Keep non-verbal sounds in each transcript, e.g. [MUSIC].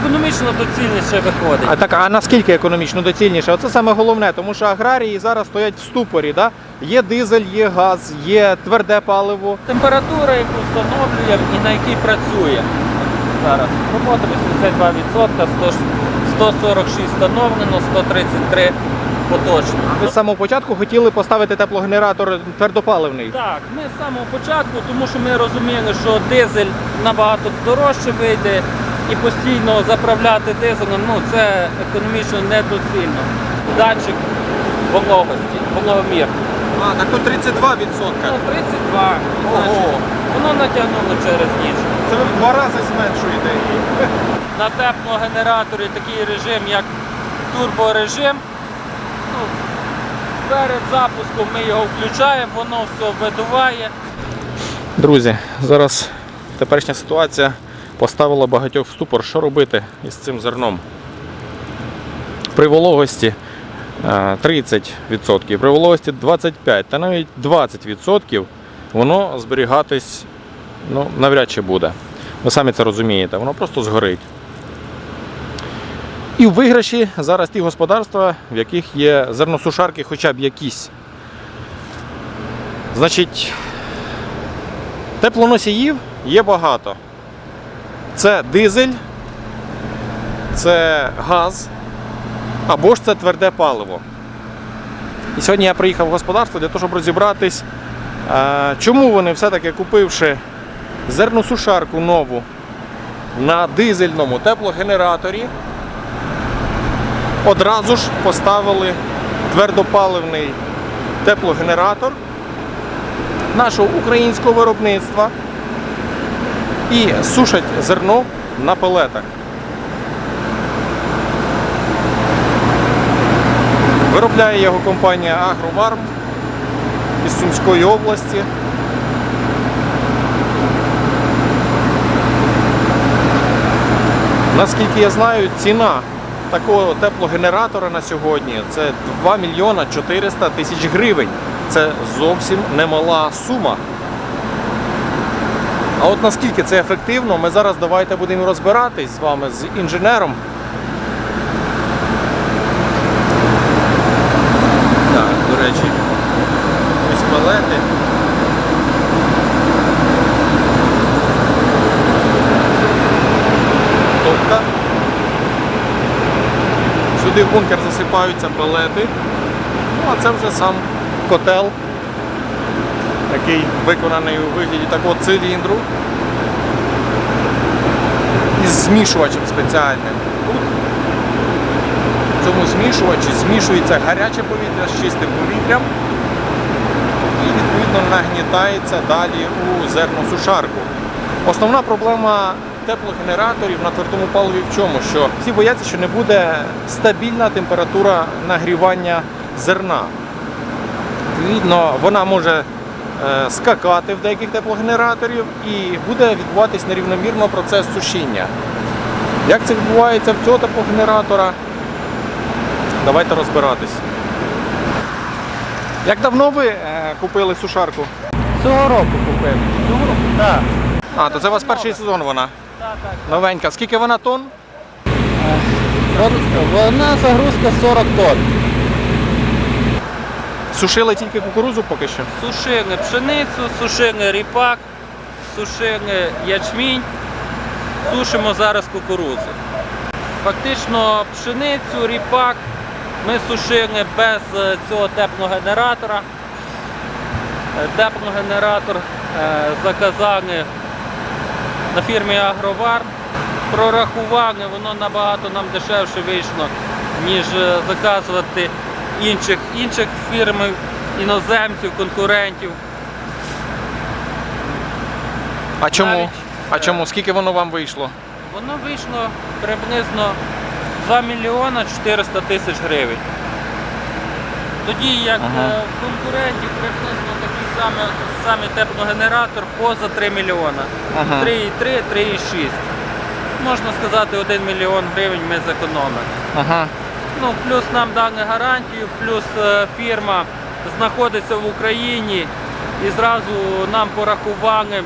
економічно доцільніше виходить. А так, а наскільки економічно доцільніше? Оце саме головне, тому що аграрії зараз стоять в ступорі. Да? Є дизель, є газ, є тверде паливо. Температура, яку встановлюємо і на якій працює. Зараз робота 82%, 100 146 встановлено, 133 поточно. Ви з самого початку хотіли поставити теплогенератор твердопаливний. Так, ми з самого початку, тому що ми розуміли, що дизель набагато дорожче вийде і постійно заправляти дизелем, ну це економічно недоцільно. Датчик вологості, вологомір. А, так то 32%. Ну, 32, Ого. значить, воно натягнуло через ніч. Це ви в два рази зменшуєте її. На теплогенераторі такий режим, як турборежим. Ну, перед запуском ми його включаємо, воно все видуває. Друзі, зараз теперішня ситуація поставила багатьох в ступор. Що робити із цим зерном? При вологості е, 30%, при вологості 25% та навіть 20% воно зберігатись ну, навряд чи буде. Ви самі це розумієте, воно просто згорить. І в виграші зараз ті господарства, в яких є зерносушарки хоча б якісь. Значить, Теплоносіїв є багато. Це дизель, це газ або ж це тверде паливо. І сьогодні я приїхав в господарство для того, щоб розібратись, е, чому вони все-таки купивши зерносушарку нову на дизельному теплогенераторі, одразу ж поставили твердопаливний теплогенератор нашого українського виробництва і сушать зерно на пелетах. Виробляє його компанія Агроварм із Сумської області. Наскільки я знаю, ціна такого теплогенератора на сьогодні це 2 мільйона 400 тисяч гривень. Це зовсім немала сума. А от наскільки це ефективно, ми зараз давайте будемо розбиратись з вами, з інженером. Так, до речі, ось палети. Топка. Сюди в бункер засипаються палети. Ну, а це вже сам котел, який виконаний у вигляді такого циліндру із змішувачем спеціальним. Тут в цьому змішувачі змішується гаряче повітря з чистим повітрям і відповідно нагнітається далі у зерносушарку. Основна проблема теплогенераторів на твердому паливі в чому? Що всі бояться, що не буде стабільна температура нагрівання зерна. Відповідно, вона може скакати в деяких теплогенераторів і буде відбуватись нерівномірно процес сушіння. Як це відбувається в цього теплогенератора? Давайте розбиратись. Як давно ви е, купили сушарку? Цього року купив. Цього року? Так. А, то це у вас перший сезон вона. Так, так. Новенька. Скільки вона тонн? Вона загрузка 40 тонн. Сушили тільки кукурузу поки що. Сушили пшеницю, сушили ріпак, сушили ячмінь, сушимо зараз кукурудзу. Фактично пшеницю, ріпак ми сушили без е, цього теплогенератора. Е, Теплогенератор е, заказали на фірмі Агровар. Прорахували, воно набагато нам дешевше вийшло, ніж заказувати інших, інших фірм, іноземців, конкурентів. А чому? Навіть, А е, чому? Скільки воно вам вийшло? Воно вийшло приблизно 2 мільйона 400 тисяч гривень. Тоді як Ага. е, конкурентів приблизно такий самий, самий теплогенератор поза 3 мільйона. Ага. 3,3, 3,6. Можна сказати, 1 мільйон гривень ми зекономили. Ага. Ну, плюс нам дали гарантію, плюс е, фірма знаходиться в Україні і зразу нам порахували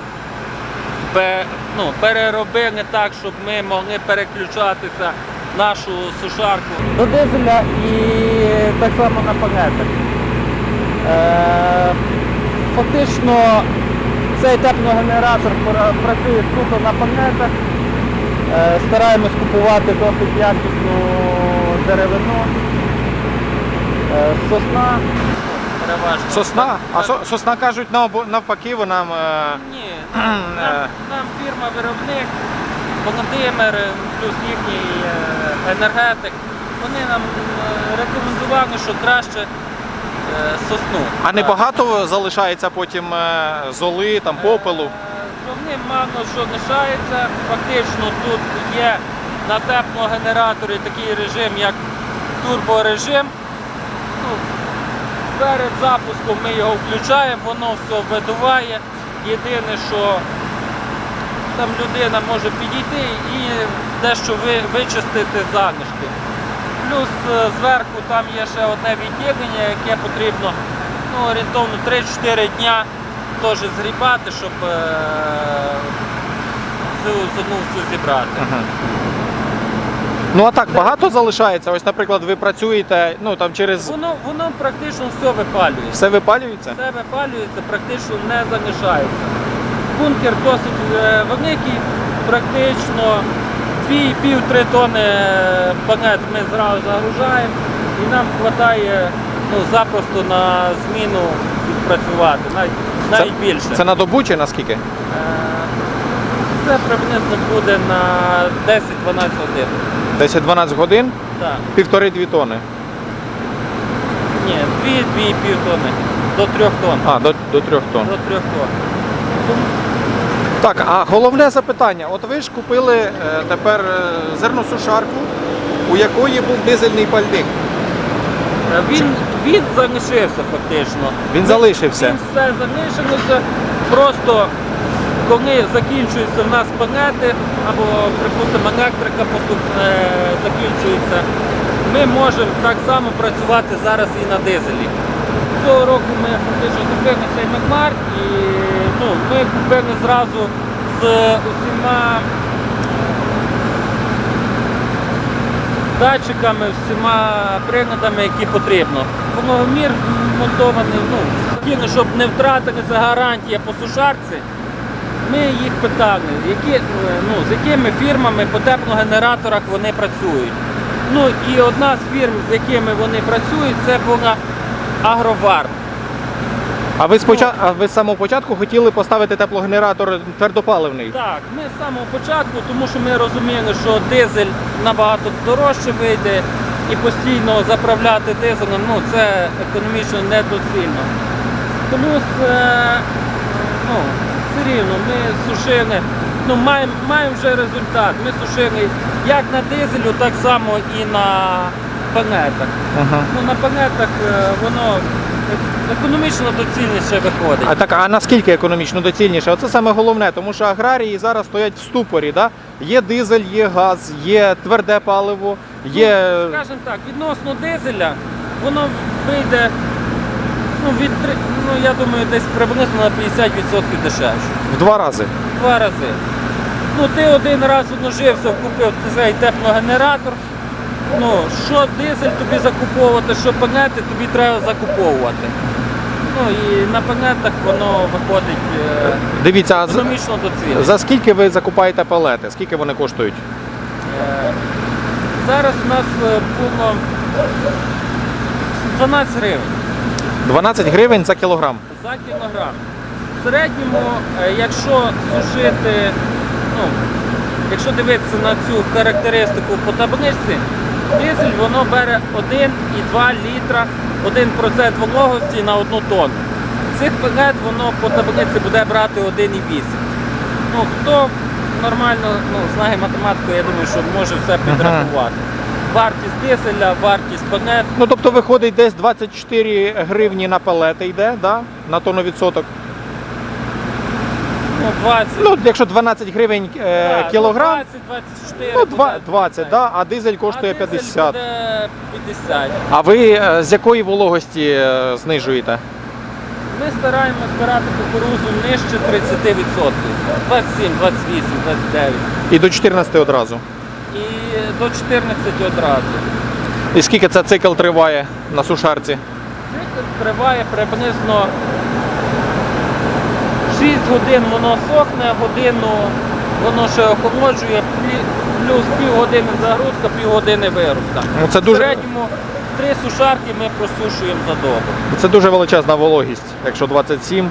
ну, переробили так, щоб ми могли переключатися нашу сушарку до дизеля і так само на панетах. Е, фактично цей теплогенератор працює суто на панетах. Е, стараємось купувати досить якісну деревину. Е, сосна. Переважно. Сосна? А со- сосна кажуть наобо- навпаки, вона. е, Ні, [CLEARS THROAT] Е. нам, нам фірма-виробник, Володимир, плюс їхній е, енергетик, вони нам е, рекомендували, що краще е, сосну. А Так. небагато залишається потім е, золи, там попелу. Е, Зовні мало що лишається. Фактично тут є на теплогенераторі такий режим, як турборежим. Ну, перед запуском ми його включаємо, воно все видуває. Єдине, що там людина може підійти і дещо ви- вичистити залишки. Плюс е, зверху там є ще одне відділення, яке потрібно ну, орієнтовно 3-4 дня теж згрібати, щоб е, цю зону всю зібрати. Ага. Ну а так багато залишається. Ось, наприклад, ви працюєте, ну там через Воно, воно практично все випалюється. все випалюється. Все випалюється, практично не залишається. Бункер досить е, великий, практично 2,5-3 тонни панет ми зразу загружаємо і нам вистачає ну, запросто на зміну відпрацювати, навіть, навіть більше. Це на добу чи наскільки? Е, Це приблизно буде на 10-12 годин. 10-12 годин, Так. півтори-дві тони. Ні, 2-2,5 тонни. До 3 тонн. А, до, до трьох тонн. До 3 тонн. Так, а головне запитання: от ви ж купили е, тепер е, зерносушарку, у якої був дизельний пальник. Е, Він, він залишився фактично. Він залишився. Він все залишилося. Просто коли закінчуються в нас панети, або, припустимо, електрика е, закінчується, ми можемо так само працювати зараз і на дизелі. Цього року ми фактично купили цей Макмар і ну, ми купили зразу з усіма датчиками, всіма приладами, які потрібно. Вологомір монтований, ну, щоб не втратилася гарантія по сушарці. Ми їх питали, які, е, ну, з якими фірмами по теплогенераторах вони працюють. Ну і одна з фірм, з якими вони працюють, це була Агровар. А ви спочатку, а ви з самого початку хотіли поставити теплогенератор твердопаливний? Так, ми з самого початку, тому що ми розуміли, що дизель набагато дорожче вийде і постійно заправляти дизелем, ну це економічно недоцільно. Плюс, е, ну, все рівно ми сушили, ну маємо маємо вже результат. Ми сушили як на дизелю, так само і на панетах. Ага. Ну на панетах е, воно економічно доцільніше виходить. А так, а наскільки економічно доцільніше? Оце саме головне, тому що аграрії зараз стоять в ступорі. Да? Є дизель, є газ, є тверде паливо, є. Скажімо так, відносно дизеля, воно вийде ну, від, три- ну, я думаю, десь приблизно на 50% дешевше. В два рази. Два рази. Ну, ти один раз одножився, купив цей теплогенератор. Ну, що дизель тобі закуповувати, що панети, тобі треба закуповувати. Ну і на панетах воно виходить е, Дивіться, а з- економічно доцільно. за скільки ви закупаєте палети? Скільки вони коштують? Е, Зараз у нас е, було 12 гривень. 12 гривень за кілограм. за кілограм. В середньому, е, якщо сушити, ну, якщо дивитися на цю характеристику по табличці, дизель воно бере 1,2 літра, 1% вологості на одну тонну. Цих пакет воно по таблиці буде брати 1,8. Ну, хто нормально ну, знає математику, я думаю, що може все підрахувати. Вартість дизеля, вартість панет, Ну тобто виходить десь 24 гривні на палети йде, да? на тонну відсоток. ну 20. Ну, якщо 12 гривень е, Так, кілограм, 20-24 ну. 2, 20, да? а дизель коштує а дизель 50. буде 50. А ви е, з якої вологості е, знижуєте? ми стараємося збирати кукурузу нижче 30%. 27, 28, 29. І до 14 одразу. І до 14 одразу. І скільки це цикл триває на сушарці? Цикл триває приблизно 6 годин воно сохне, годину воно ще охолоджує, плюс півгодини загрузка, півгодини вирубка. Ну, це В середньому три сушарки ми просушуємо за добу. Це дуже величезна вологість, якщо 27.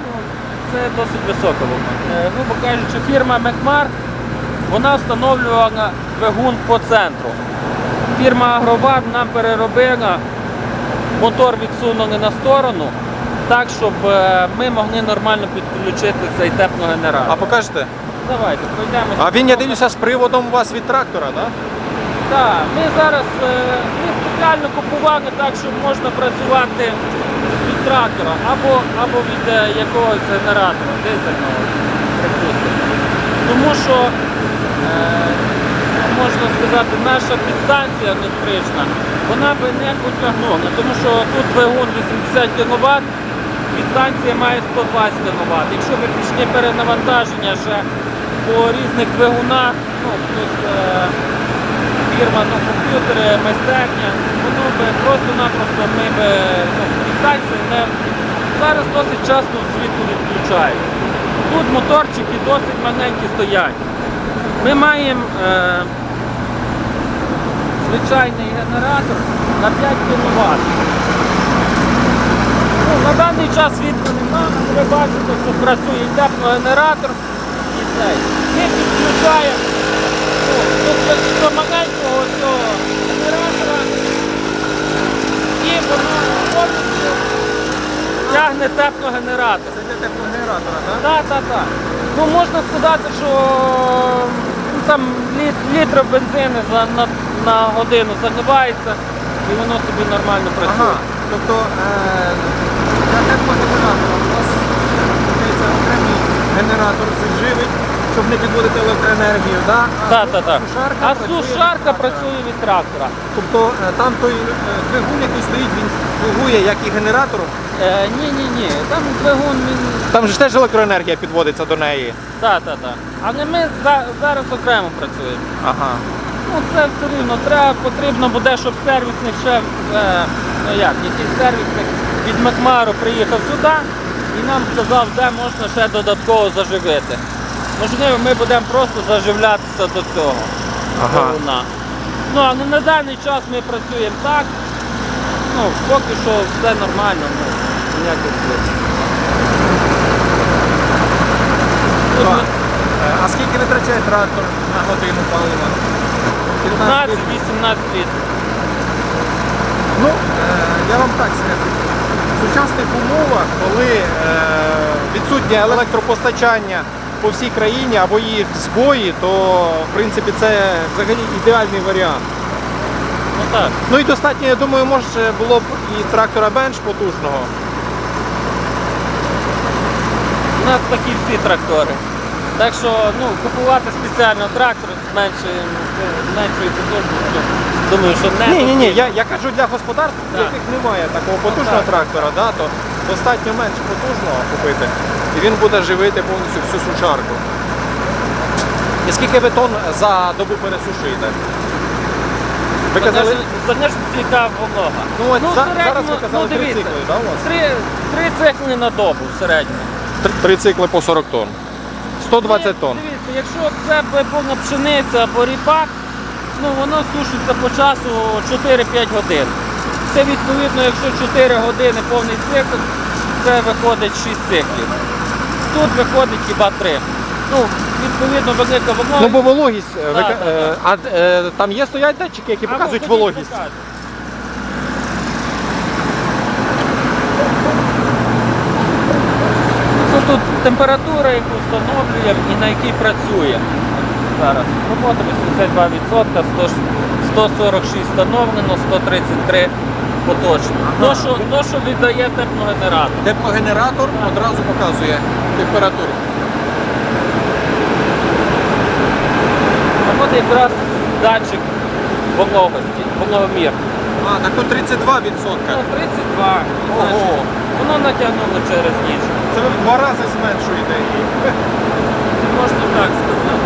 Це досить висока вона. Е, Грубо кажучи, фірма Мекмар вона встановлювала двигун по центру. Фірма Агровар нам переробила, мотор відсунули на сторону, так, щоб е, ми могли нормально підключити цей теплогенератор. А покажете? Давайте пройдемо. А він, я дивлюся, з приводом у вас від трактора, так? Так, ми зараз е, ми спеціально купували так, щоб можна працювати від трактора або, або від е, якогось генератора, дизельного, припустимо. Тому що, можна сказати, наша підстанція електрична, вона би не потягнула, тому що тут двигун 80 кВт, підстанція має 120 кВт. Якщо ви пішли перенавантаження ще по різних двигунах, ну, плюс е, фірма, ну, комп'ютери, майстерня, воно би просто-напросто ми би ну, підстанції не зараз досить часто світло відключають. Тут моторчики досить маленькі стоять. Ми маємо е, звичайний генератор на 5 кВт. Ну, на даний час світла немає, ви бачите, що працює і теплогенератор і цей. Ми підключаємо ну, до маленького цього генератора і воно повністю тягне теплогенератор. Це для теплогенератора, так? Так, так, так. Ну можна сказати, що там літ, літр бензину за, на, на годину заливається і воно собі нормально працює. Ага, тобто е, для теплогенератора у нас виходить, окремий генератор живить, щоб не підводити електроенергію, да? а Так, так, так. сушарка А працює від сушарка трактора. працює від трактора. Тобто е, там той е, двигун, який стоїть, він слугує як і генератором. Е, ні, ні, ні. Там двигун він. Там же ж теж електроенергія підводиться до неї. Так, так, так. Але ми зараз окремо працюємо. Ага. Ну це все рівно. Треба, потрібно буде, щоб сервісник ще, е, ну як, якийсь сервісник від Макмару приїхав сюди і нам сказав, де можна ще додатково заживити. Можливо, ми будемо просто заживлятися до цього. Ага. двигуна. Ну, але на даний час ми працюємо так. Ну, поки що все нормально, ну, ніяких Е, А скільки витрачає трактор на годину палива? 15 15-18 літрів. Ну, е, я вам так скажу. В сучасних умовах, Коли е, відсутнє електропостачання по всій країні або їх збої, то в принципі це взагалі ідеальний варіант. Ну так. Ну і достатньо, я думаю, може було б і трактора бенч потужного. У нас такі всі трактори. Так що ну, купувати спеціально трактор з меншою, з меншою потужністю, думаю, що не Ні, ні, ні, я, я кажу для господарств, в Так. яких немає такого потужного так. трактора, да, то достатньо менше потужного купити. І він буде живити повністю всю сушарку. І скільки ви тонн за добу пересушуєте? Ви казали, Залежить, яка волога. ну, от Ну, за- зараз ви казали ну, три цикли, да, у вас? Три, три цикли на добу в середньому. Три, три цикли по 40 тонн. 120 тонн. Дивіться, якщо це була пшениця або ріпак, ну воно сушиться по часу 4-5 годин. Це відповідно, якщо 4 години повний цикл, це виходить 6 циклів. Тут виходить хіба 3. Ну, відповідно, велика волога. Ну бо вологість, е, Так, ка- так, е, а е, там є стоять датчики, які показують вологість. покажуть. Це тут температура, яку встановлюємо і на якій працюємо. Зараз робота 82%, 100 146 встановлено, 133 поточно. Ага. То, що, то, що віддає теплогенератор. теплогенератор одразу показує температуру. А от якраз датчик вологості, вологомір. А, так то 32 Ну, 32. Значить, Ого. воно натягнуло через ніч. Це ви в два рази зменшуєте її. Можна так сказати.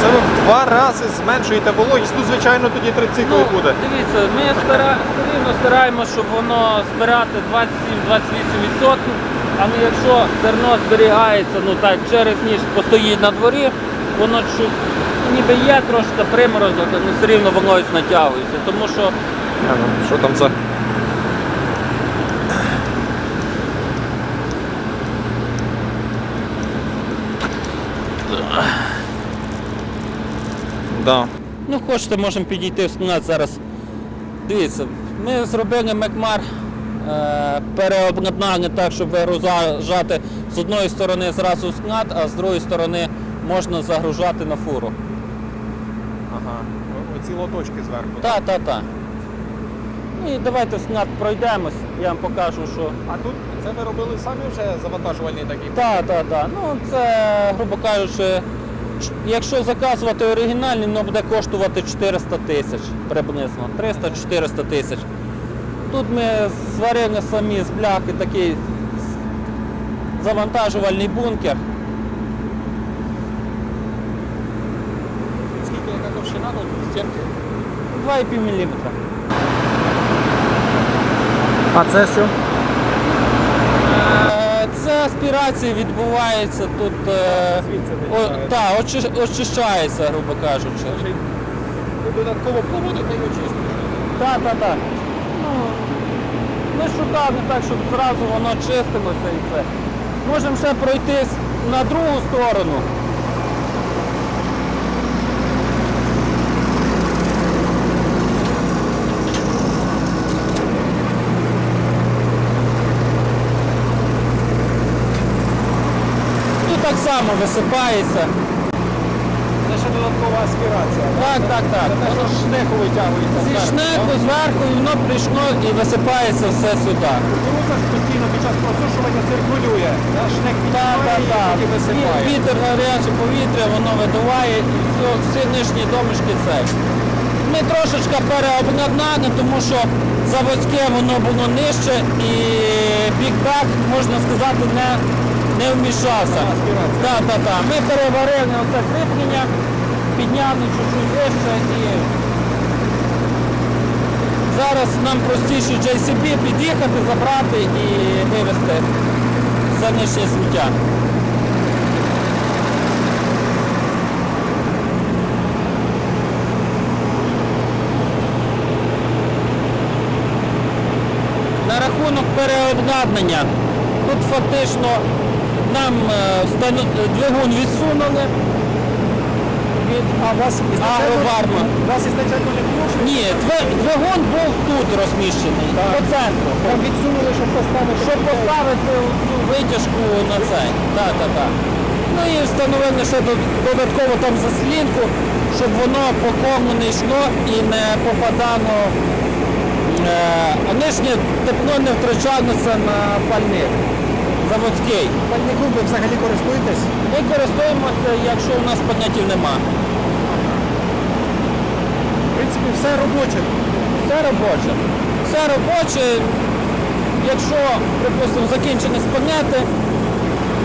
Це ви в два рази зменшуєте вологість. Ну, звичайно, тоді трициклий буде. Дивіться, ми стара... все рівно стараємося, щоб воно збирати 27-28%. Але якщо зерно зберігається, ну так, через ніч постоїть на дворі, воно чу- ну, ніби є трошки приморозок, але все рівно вологість натягується. Тому що Що там за. Да. Ну, хочете, можемо підійти в склад зараз. Дивіться, ми зробили Мекмар е, переобладнання так, щоб вигружати з одної сторони зразу склад, а з другої сторони можна загружати на фуру. Ага. Оці лоточки зверху. Так, так, так. Ну і давайте в пройдемось, я вам покажу, що. А тут це ви робили самі вже завантажувальний такий? Так, так, так. Ну це, грубо кажучи, якщо заказувати оригінальний, воно буде коштувати 400 тисяч приблизно. 300-400 тисяч. Тут ми зварили самі з бляхи такий завантажувальний бункер. Скільки яка товщина тут стінки? 2,5 мм. А це що? Е, Це аспірація відбувається тут. е, Звідси о, та, очищається, грубо кажучи. Ви додатково проводите і очистите. Так, так, так. Ну, ми шукали так, щоб зразу воно чистилося і все. Можемо ще пройтись на другу сторону. Тут так само висипається. Це ще додаткова аспірація. Так, так, так. Воно ж шнеку витягується. Зі шнеку зверху і воно прийшло і висипається все сюди. Кукурудза ж постійно під час просушування циркулює. Да? Шнек Так, так, так. і висипає. Вітер гаряче повітря, воно видуває і все, всі нижні домішки це. Ми трошечки переобладнали, тому що заводське воно було нижче і бікбек, можна сказати, не, не вмішався. Так, так, так. Ми переварили оце кріплення, підняли чуть-чуть вище і зараз нам простіше JCB під'їхати, забрати і вивезти за нижнє сміття. На рахунок переобладнання. Тут фактично нам е, двигун відсунули від А у вас агроварма. У вас ізначально не було? Ні, двигун був тут розміщений, по центру. Там відсунули, щоб поставити. Щоб поставити цю витяжку на цей. Так, так, так. Ну і встановили ще дод- додатково там заслінку, щоб воно по кому не йшло і не попадало. Е, нижнє тепло не втрачалося на пальник заводський. Пальником ви взагалі користуєтесь? Ми користуємося, якщо у нас поняттів нема. В принципі, все робоче. Все робоче. Все робоче. Якщо, припустимо, закінчені спагнети,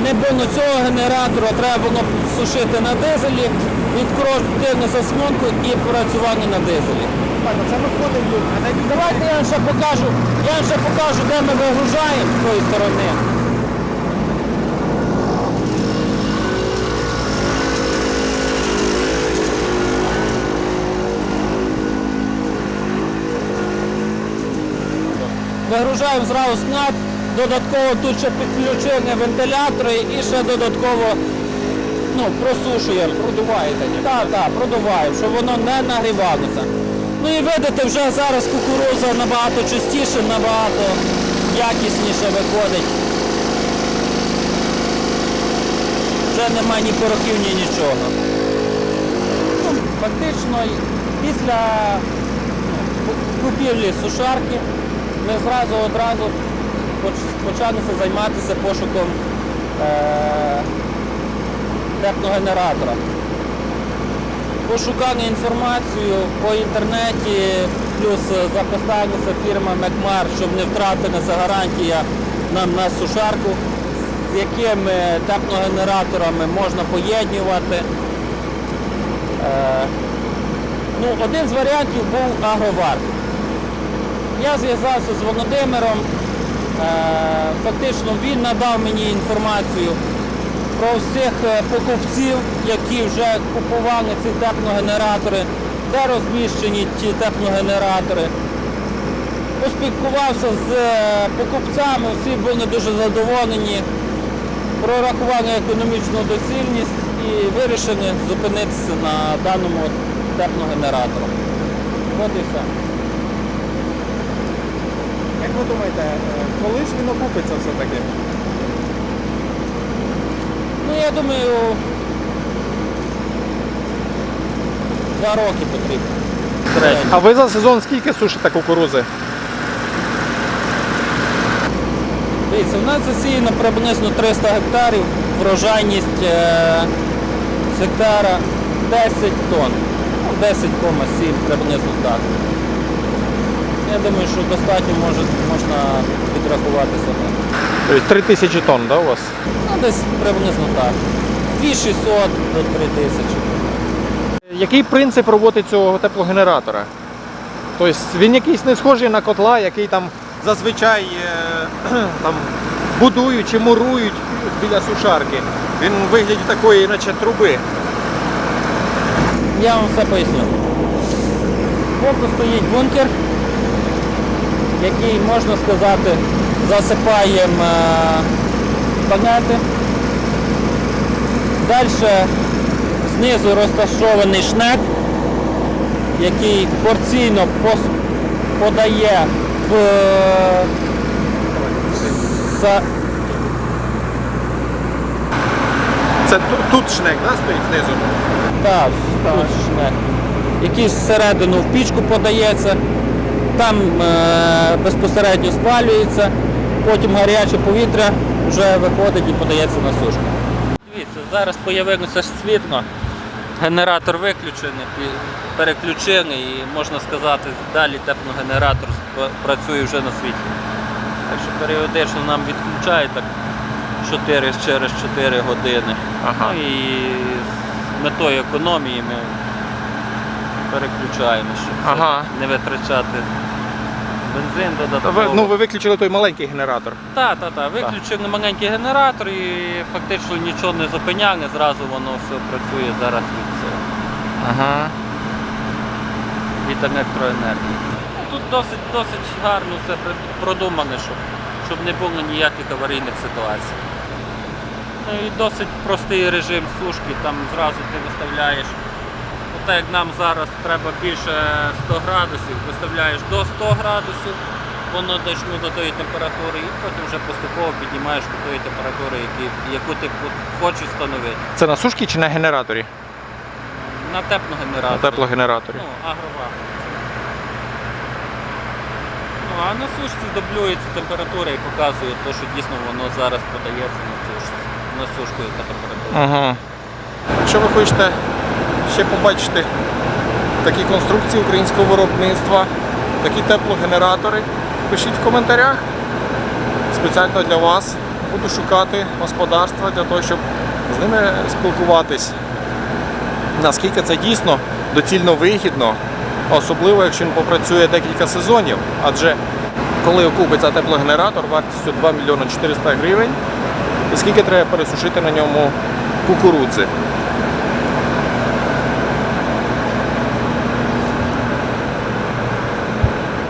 не було цього генератора, треба було сушити на дизелі, відкрути на заслонку і працювати на дизелі. Так, це на Давайте я вам ще покажу, я вам ще покажу, де ми вигружаємо з тої сторони. Вигружаємо зразу склад, додатково тут ще підключені вентилятори і ще додатково ну, просушуємо. Продуваєте. Так, так, продуваємо, щоб воно не нагрівалося. Ну і видите, вже зараз кукуруза набагато чистіше, набагато якісніше виходить. Вже немає ні порохів, ні нічого. Ну, фактично, після купівлі сушарки ми зразу одразу поч- почалися займатися пошуком е- теплогенератора. Пошукали інформацію по інтернеті, плюс записалася фірма Мекмар, щоб не втратилася гарантія нам на сушарку, з якими теплогенераторами можна поєднувати. Е, ну, один з варіантів був агровар. Я зв'язався з Володимиром. Е, Фактично він надав мені інформацію про всіх е, покупців, які вже купували ці теплогенератори, де розміщені ті теплогенератори. Поспілкувався з е, покупцями, всі були дуже задоволені, прорахували економічну доцільність і вирішили зупинитися на даному теплогенератору. От і все. Ви думаєте, е, коли ж він окупиться все-таки? Ну, я думаю, два роки потрібно. А ви за сезон скільки сушите кукурузи? Дивіться, в нас засіяно приблизно 300 гектарів, врожайність е, з гектара 10 тонн. Ну, 10,7 приблизно так. Я думаю, що достатньо може, можна підрахувати себе. Тобто 3 тисячі тонн, да, у вас? Ну, десь приблизно так. 2600 до 3000. Який принцип роботи цього теплогенератора? Тобто він якийсь не схожий на котла, який там зазвичай е, [CLEARS THROAT] там, будують чи мурують біля сушарки. Він у вигляді такої, наче труби. Я вам все поясню. Боку стоїть бункер, який, можна сказати, засипаємо е, панети. Далі знизу розташований шнек, який порційно подає в е, Це тут, шнек да, стоїть знизу. Так, тут шнек. Який всередину в пічку подається, там е, безпосередньо спалюється, потім гаряче повітря вже виходить і подається на сушку. Дивіться, зараз з'явилося світло, генератор виключений, переключений і можна сказати, далі теплогенератор працює вже на світлі. Так що періодично нам відключають так 4 через 4 години. Ага. Ну і з метою економії ми переключаємо, щоб Ага. не витрачати бензин Ви, ну, ви виключили той маленький генератор. Так, так, так. Виключили маленький генератор і фактично нічого не зупиняли, зразу воно все працює зараз від цього, Ага. від електроенергії. Ну, Тут досить, досить гарно все продумано, щоб, щоб не було ніяких аварійних ситуацій. Ну і досить простий режим сушки, там зразу ти виставляєш. Так як нам зараз треба більше 100 градусів, виставляєш до 100 градусів, воно дійшло до тої температури, і потім вже поступово піднімаєш до тої температури, які, яку ти хочеш встановити. Це на сушці чи на генераторі? На теплогенератор. На теплогенераторі. Ну, агрова. Ну, а на сушці дублюється температура і показує те, що дійсно воно зараз подається на сушку. На сушку яка температура. Ага. Якщо ви хочете ще побачити такі конструкції українського виробництва, такі теплогенератори, пишіть в коментарях. Спеціально для вас буду шукати господарства для того, щоб з ними спілкуватись. Наскільки це дійсно доцільно вигідно, особливо якщо він попрацює декілька сезонів. Адже коли окупиться теплогенератор вартістю 2 мільйони 400 гривень, і скільки треба пересушити на ньому кукурудзи.